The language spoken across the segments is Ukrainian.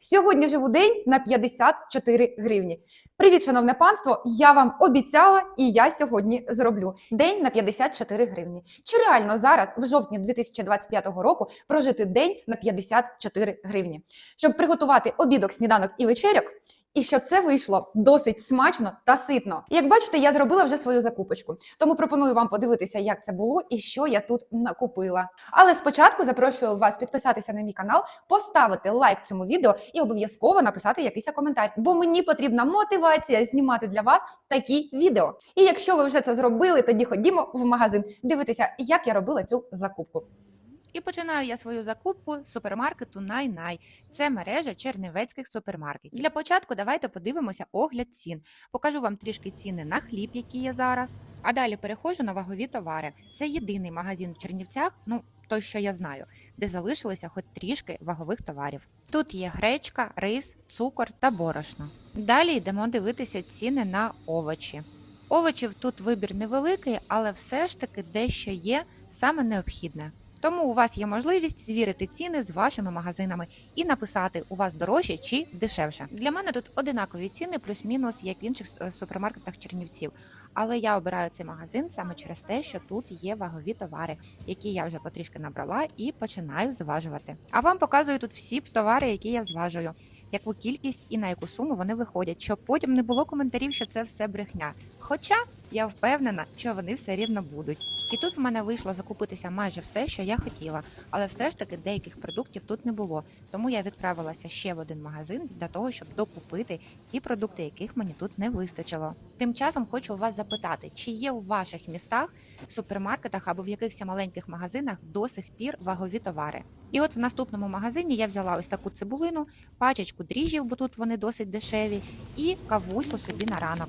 Сьогодні живу день на 54 гривні. Привіт, шановне панство! Я вам обіцяла, і я сьогодні зроблю день на 54 гривні. Чи реально зараз, в жовтні 2025 року, прожити день на 54 гривні, щоб приготувати обідок, сніданок і вечеряк? І щоб це вийшло досить смачно та ситно. Як бачите, я зробила вже свою закупочку, тому пропоную вам подивитися, як це було і що я тут накупила. Але спочатку запрошую вас підписатися на мій канал, поставити лайк цьому відео і обов'язково написати якийсь коментар, бо мені потрібна мотивація знімати для вас такі відео. І якщо ви вже це зробили, тоді ходімо в магазин дивитися, як я робила цю закупку. І починаю я свою закупку з супермаркету Най-Най. Це мережа чернівецьких супермаркетів. Для початку давайте подивимося огляд цін. Покажу вам трішки ціни на хліб, які є зараз. А далі переходжу на вагові товари. Це єдиний магазин в Чернівцях, ну той, що я знаю, де залишилися хоч трішки вагових товарів. Тут є гречка, рис, цукор та борошно. Далі йдемо дивитися ціни на овочі. Овочів тут вибір невеликий, але все ж таки дещо є саме необхідне. Тому у вас є можливість звірити ціни з вашими магазинами і написати, у вас дорожче чи дешевше. Для мене тут одинакові ціни, плюс-мінус, як в інших е, супермаркетах Чернівців. Але я обираю цей магазин саме через те, що тут є вагові товари, які я вже потрішки набрала і починаю зважувати. А вам показую тут всі товари, які я зважую, яку кількість і на яку суму вони виходять, щоб потім не було коментарів, що це все брехня. Хоча я впевнена, що вони все рівно будуть. І тут в мене вийшло закупитися майже все, що я хотіла, але все ж таки деяких продуктів тут не було. Тому я відправилася ще в один магазин для того, щоб докупити ті продукти, яких мені тут не вистачило. Тим часом хочу вас запитати, чи є у ваших містах, супермаркетах або в якихось маленьких магазинах до сих пір вагові товари. І от в наступному магазині я взяла ось таку цибулину, пачечку дріжджів, бо тут вони досить дешеві, і кавуську собі на ранок.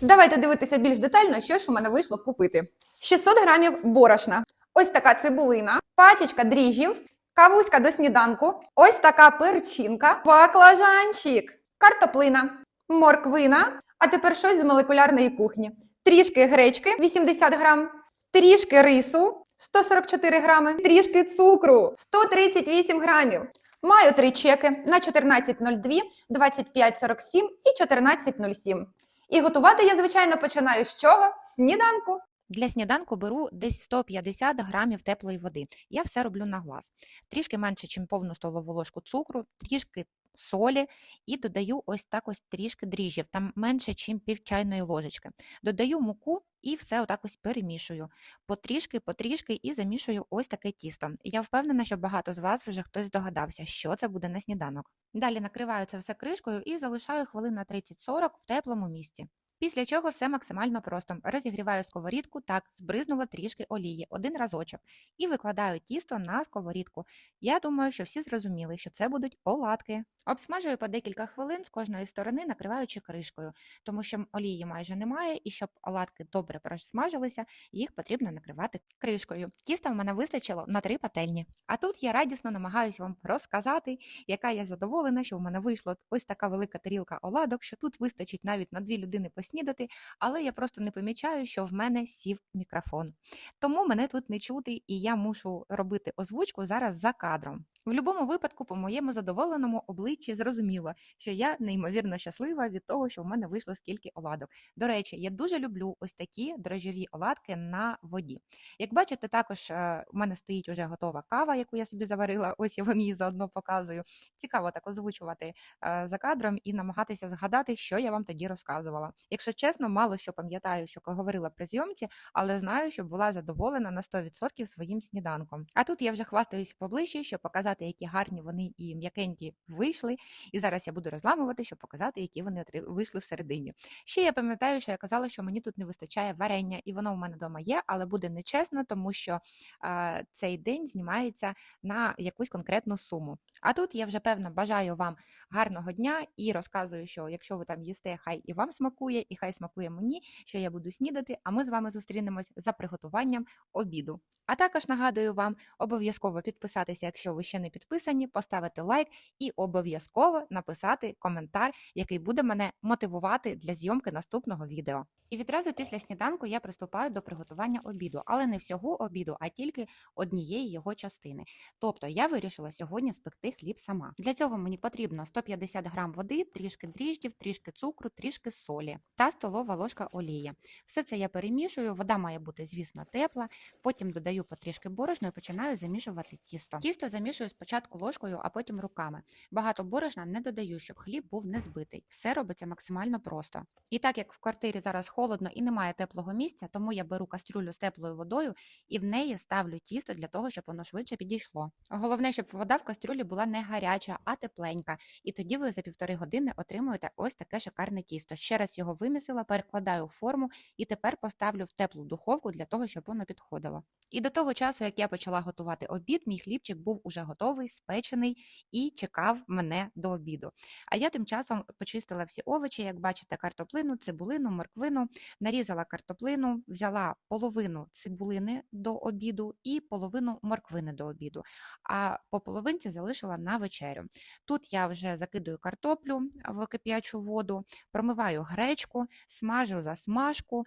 Давайте дивитися більш детально, що ж у мене вийшло купити. 600 грамів борошна, ось така цибулина, пачечка дріжджів, кавуська до сніданку, ось така перчинка, баклажанчик, картоплина, морквина, а тепер щось з молекулярної кухні. Трішки гречки 80 грам, трішки рису 144 грами, трішки цукру 138 грамів. Маю три чеки на 14.02, 25.47 і 14.07. І готувати я, звичайно, починаю з чого? Сніданку. Для сніданку беру десь 150 грамів теплої води. Я все роблю на глаз. Трішки менше, ніж повну столову ложку цукру, трішки солі і додаю ось так ось трішки дріжджів, там менше, ніж пів чайної ложечки. Додаю муку і все отак ось перемішую. Потрішки, потрішки і замішую ось таке тісто. Я впевнена, що багато з вас вже хтось здогадався, що це буде на сніданок. Далі накриваю це все кришкою і залишаю хвилин на 30-40 в теплому місці. Після чого все максимально просто. Розігріваю сковорідку, так, збризнула трішки олії, один разочок, і викладаю тісто на сковорідку. Я думаю, що всі зрозуміли, що це будуть оладки. Обсмажую по декілька хвилин з кожної сторони, накриваючи кришкою, тому що олії майже немає, і щоб оладки добре просмажилися, їх потрібно накривати кришкою. Тіста в мене вистачило на три пательні. А тут я радісно намагаюся вам розказати, яка я задоволена, що в мене вийшла ось така велика тарілка оладок, що тут вистачить навіть на дві людини поснідати, але я просто не помічаю, що в мене сів мікрофон. Тому мене тут не чути, і я мушу робити озвучку зараз за кадром. В будь-якому випадку, по моєму задоволеному обличчі зрозуміло, що я неймовірно щаслива від того, що в мене вийшло скільки оладок. До речі, я дуже люблю ось такі дрожжові оладки на воді. Як бачите, також е, у мене стоїть уже готова кава, яку я собі заварила. Ось я вам її заодно показую. Цікаво так озвучувати е, за кадром і намагатися згадати, що я вам тоді розказувала. Якщо чесно, мало що пам'ятаю, що говорила при зйомці, але знаю, що була задоволена на 100% своїм сніданком. А тут я вже хвастаюсь поближче, щоб показати, які гарні вони і м'якенькі вийшли. І зараз я буду розламувати, щоб показати, які вони вийшли всередині. Ще я пам'ятаю, що я казала, що мені тут не вистачає варення, і воно в мене вдома є, але буде нечесно, тому що е, цей день знімається на якусь конкретну суму. А тут я вже певно бажаю вам гарного дня і розказую, що якщо ви там їсте, хай і вам смакує, і хай смакує мені, що я буду снідати. А ми з вами зустрінемось за приготуванням обіду. А також нагадую вам обов'язково підписатися, якщо ви ще не підписані, поставити лайк і обов'язково написати коментар, який буде мене мотивувати для зйомки наступного відео. І відразу після сніданку я приступаю до приготування обіду, але не всього обіду, а тільки однієї його частини. Тобто я вирішила сьогодні спекти хліб сама. Для цього мені потрібно 150 грам води, трішки дріждів, трішки цукру, трішки солі та столова ложка олії. Все це я перемішую. Вода має бути, звісно, тепла. Потім додаю потрішки борошна і починаю замішувати тісто. Тісто замішую спочатку ложкою, а потім руками. Багато борошна не додаю, щоб хліб був не збитий. Все робиться максимально просто. І так як в квартирі зараз холодно і немає теплого місця, тому я беру кастрюлю з теплою водою і в неї ставлю тісто для того, щоб воно швидше підійшло. Головне, щоб вода в кастрюлі була не гаряча, а тепленька. І тоді ви за півтори години отримуєте ось таке шикарне тісто. Ще раз його вимісила, перекладаю в форму і тепер поставлю в теплу духовку для того, щоб воно підходило. І до того часу, як я почала готувати обід, мій хлібчик був уже готовий, спечений і чекав мене до обіду. А я тим часом почистила всі овочі, як бачите, картоплину, цибулину, морквину, нарізала картоплину, взяла половину цибулини до обіду і половину морквини до обіду. А по половинці залишила на вечерю. Тут я вже закидую картоплю в кип'ячу воду, промиваю гречку, смажу засмажку,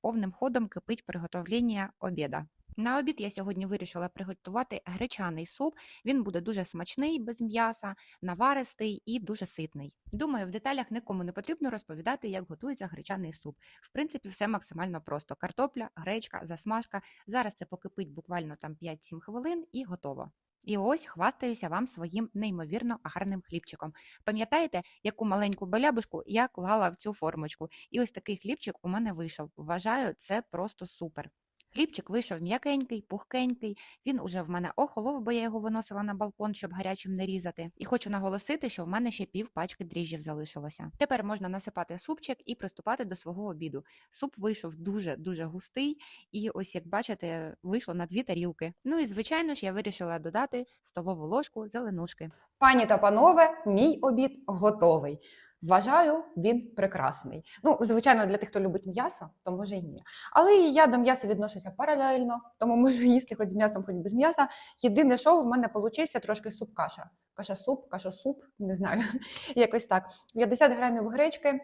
повним ходом кипить приготовлення обіда. На обід я сьогодні вирішила приготувати гречаний суп. Він буде дуже смачний, без м'яса, наваристий і дуже ситний. Думаю, в деталях нікому не потрібно розповідати, як готується гречаний суп. В принципі, все максимально просто: картопля, гречка, засмажка. Зараз це покипить буквально там 5-7 хвилин і готово. І ось хвастаюся вам своїм неймовірно гарним хлібчиком. Пам'ятаєте, яку маленьку балябушку я клала в цю формочку? І ось такий хлібчик у мене вийшов. Вважаю, це просто супер. Хлібчик вийшов м'якенький, пухкенький. Він уже в мене охолов, бо я його виносила на балкон, щоб гарячим не різати. І хочу наголосити, що в мене ще пів пачки дріжджів залишилося. Тепер можна насипати супчик і приступати до свого обіду. Суп вийшов дуже дуже густий, і ось як бачите, вийшло на дві тарілки. Ну і звичайно ж, я вирішила додати столову ложку зеленушки. Пані та панове, мій обід готовий. Вважаю, він прекрасний. Ну, звичайно, для тих, хто любить м'ясо, то може і ні. Але і я до м'яса відношуся паралельно, тому можу їсти хоч з м'ясом, хоч без м'яса. Єдине, що в мене получився трошки суп-каша. Каша-суп, каша-суп, не знаю, якось так. 50 грамів гречки.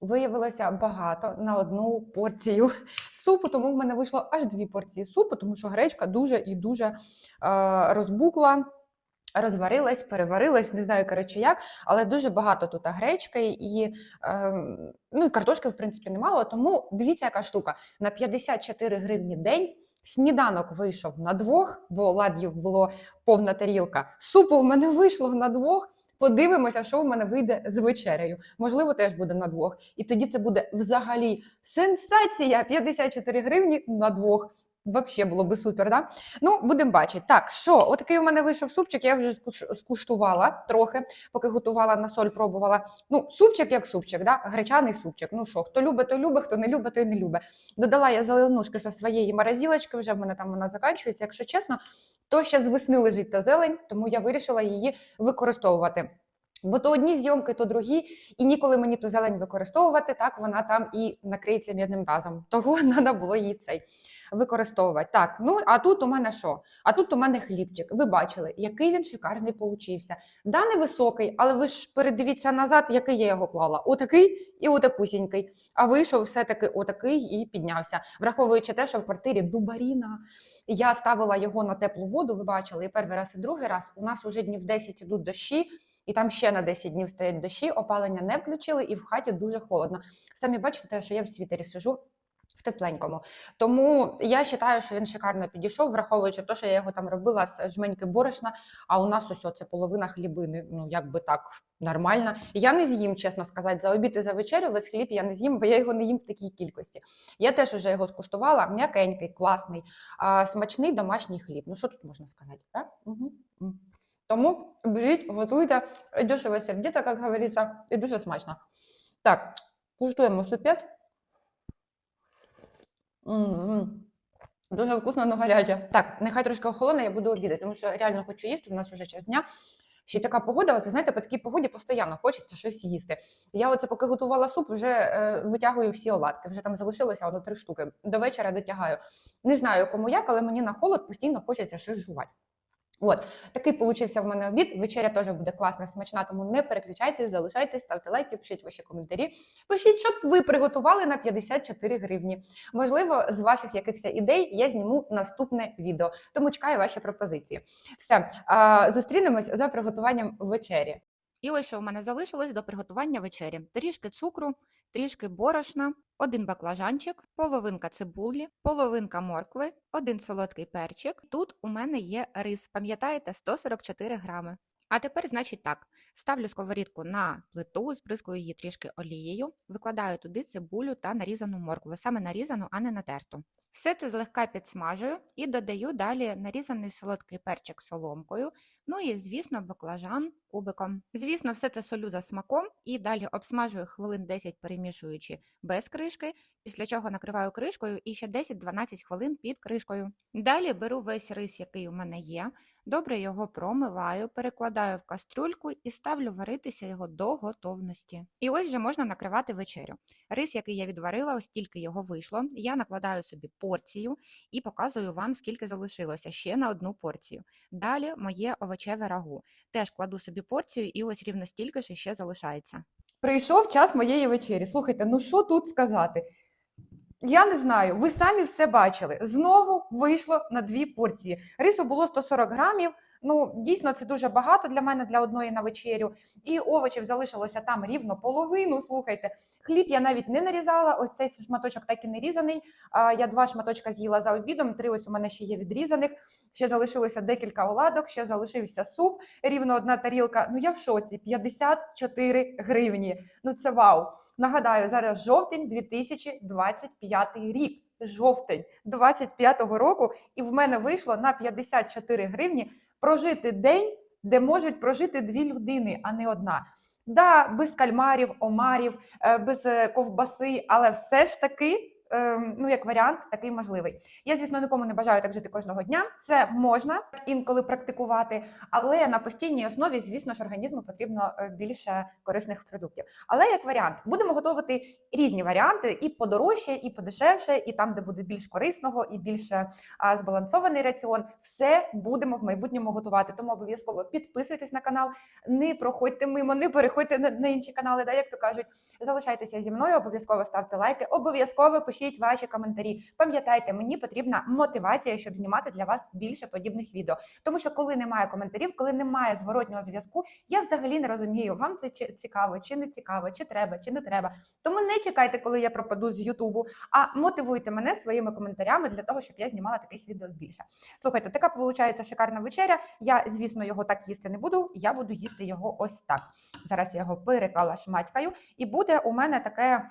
Виявилося багато на одну порцію супу, тому в мене вийшло аж дві порції супу, тому що гречка дуже і дуже е, розбукла розварилась, переварилась, не знаю, коротше, як, але дуже багато тут гречки і, ем, ну, і картошки, в принципі, немало. Тому дивіться, яка штука. На 54 гривні день сніданок вийшов на двох, бо ладів було повна тарілка. Супу в мене вийшло на двох. Подивимося, що в мене вийде з вечерею. Можливо, теж буде на двох. І тоді це буде взагалі сенсація 54 гривні на двох. Вообще було би супер, да? Ну, будемо бачити. Так, що, отакий у мене вийшов супчик, я вже скуштувала трохи, поки готувала на соль, пробувала. Ну, супчик як супчик, да? гречаний супчик. Ну що, хто любить, той любить, хто не любить, той не любить. Додала я зеленушки зі своєї морозилочки, вже в мене там вона закінчується. Якщо чесно, то ще з весни лежить та зелень, тому я вирішила її використовувати. Бо то одні зйомки, то другі, і ніколи мені ту зелень використовувати, так вона там і накриється м'ядним тазом. Того треба було її цей використовувати. Так, ну а тут у мене що? А тут у мене хлібчик. Ви бачили, який він шикарний получився. Да, не високий, але ви ж передивіться назад, який я його клала. Отакий і отакусінький. А вийшов все-таки отакий і піднявся. Враховуючи те, що в квартирі дубаріна. Я ставила його на теплу воду, ви бачили, і перший раз, і другий раз. У нас уже днів 10 ідуть дощі. І там ще на 10 днів стоять дощі, опалення не включили, і в хаті дуже холодно. Самі бачите, те, що я в світері сижу в тепленькому. Тому я вважаю, що він шикарно підійшов, враховуючи те, що я його там робила з жменьки борошна, а у нас ось це половина хлібини. Ну, якби так нормально. Я не з'їм, чесно сказати, за обід і за вечерю весь хліб я не з'їм, бо я його не їм в такій кількості. Я теж вже його скуштувала, м'якенький, класний, смачний домашній хліб. Ну, що тут можна сказати? Так? Угу. Тому беріть, готуйте, дешево сердито, як говориться, і дуже смачно. Так, куштуємо супець. М-м-м. Дуже вкусно, але гаряче. Так, нехай трошки охолоне, я буду обідати, тому що реально хочу їсти. У нас вже час дня. Ще така погода, оце знаєте, по такій погоді постійно хочеться щось їсти. Я оце поки готувала суп, вже е, витягую всі оладки. Вже там залишилося воно три штуки. До вечора дотягаю. Не знаю кому як, але мені на холод постійно хочеться щось жувати. От такий получився в мене обід. Вечеря теж буде класна, смачна, тому не переключайтесь, залишайтесь, ставте лайки, пишіть ваші коментарі. Пишіть, щоб ви приготували на 54 гривні. Можливо, з ваших якихось ідей я зніму наступне відео. Тому чекаю ваші пропозиції. Все, зустрінемось за приготуванням вечері. І ось що в мене залишилось до приготування вечері: трішки цукру, трішки борошна, один баклажанчик, половинка цибулі, половинка моркви, один солодкий перчик. Тут у мене є рис, пам'ятаєте, 144 грами. А тепер, значить, так: ставлю сковорідку на плиту, збризкую її трішки олією, викладаю туди цибулю та нарізану моркву, саме нарізану, а не натерту. Все це злегка підсмажую і додаю далі нарізаний солодкий перчик соломкою, ну і, звісно, баклажан кубиком. Звісно, все це солю за смаком і далі обсмажую хвилин 10, перемішуючи без кришки, після чого накриваю кришкою і ще 10-12 хвилин під кришкою. Далі беру весь рис, який у мене є, добре його промиваю, перекладаю в кастрюльку і ставлю варитися його до готовності. І ось вже можна накривати вечерю. Рис, який я відварила, ось тільки його вийшло, я накладаю собі порцію і показую вам, скільки залишилося ще на одну порцію. Далі моє овочеве рагу. Теж кладу собі порцію, і ось рівно стільки ж ще залишається. Прийшов час моєї вечері. Слухайте, ну що тут сказати? Я не знаю, ви самі все бачили. Знову вийшло на дві порції. Рису було 140 грамів. Ну, дійсно, це дуже багато для мене для одної на вечерю. І овочів залишилося там рівно половину. Слухайте, хліб я навіть не нарізала. Ось цей шматочок так і не різаний. Я два шматочка з'їла за обідом. Три ось у мене ще є відрізаних. Ще залишилося декілька оладок, ще залишився суп. Рівно одна тарілка. Ну я в шоці. 54 гривні. Ну це вау. Нагадаю, зараз жовтень 2025 рік. Жовтень 25-го року, і в мене вийшло на 54 гривні прожити день, де можуть прожити дві людини, а не одна. Да, без кальмарів, омарів, е, без е, ковбаси, але все ж таки, ну як варіант, такий можливий. Я, звісно, нікому не бажаю так жити кожного дня. Це можна інколи практикувати, але на постійній основі, звісно ж, організму потрібно е, більше корисних продуктів. Але як варіант, будемо готувати різні варіанти і подорожче, і подешевше, і там, де буде більш корисного, і більше збалансований раціон. Все будемо в майбутньому готувати. Тому обов'язково підписуйтесь на канал, не проходьте мимо, не переходьте на, на інші канали, да, як то кажуть. Залишайтеся зі мною, обов'язково ставте лайки, обов'язково пишіть ваші коментарі. Пам'ятайте, мені потрібна мотивація, щоб знімати для вас більше подібних відео. Тому що коли немає коментарів, коли немає зворотнього зв'язку, я взагалі не розумію, вам це цікаво, чи не цікаво, чи треба, чи не треба. Тому не чекайте, коли я пропаду з Ютубу, а мотивуйте мене своїми коментарями для того, щоб я знімала таких відео більше. Слухайте, така виходить шикарна вечеря. Я, звісно, його так їсти не буду. Я буду їсти його ось так. Зараз я його переклала шматькою, і буде у мене таке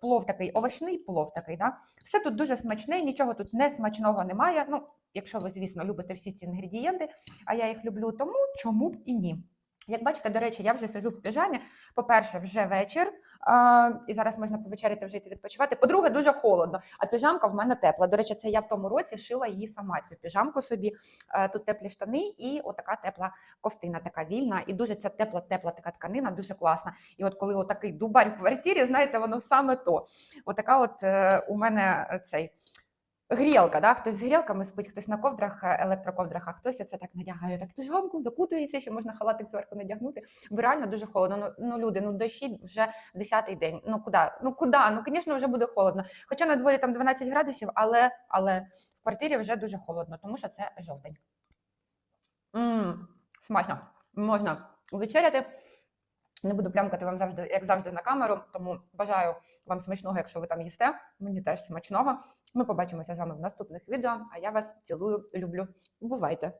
плов такий, овочний плов такий. Да? Все тут дуже смачне, нічого тут не смачного немає. Ну, якщо ви, звісно, любите всі ці інгредієнти, а я їх люблю, тому чому б і ні. Як бачите, до речі, я вже сижу в піжамі. По-перше, вже вечір, а, і зараз можна повечеряти вже йти відпочивати. По-друге, дуже холодно, а піжамка в мене тепла. До речі, це я в тому році шила її сама цю піжамку собі. Е, Тут теплі штани і отака тепла ковтина, така вільна, і дуже ця тепла, тепла така тканина, дуже класна. І от коли отакий дубарь в квартирі, знаєте, воно саме то. Отака от е, у мене цей. Грілка, да? хтось з грілками спить, хтось на ковдрах, е, електроковдрах, а хтось це так надягає, так піжамку, закутується, ще можна халатик зверху надягнути. Бо реально дуже холодно. Ну, ну люди, ну дощі вже 10-й день. Ну куди? Ну куди? Ну, звісно, вже буде холодно. Хоча на дворі там 12 градусів, але, але в квартирі вже дуже холодно, тому що це жовтень. Мм, смачно. Можна вечеряти. Не буду плямкати вам завжди, як завжди, на камеру, тому бажаю вам смачного, якщо ви там їсте. Мені теж смачного. Ми побачимося з вами в наступних відео. А я вас цілую, люблю. Бувайте!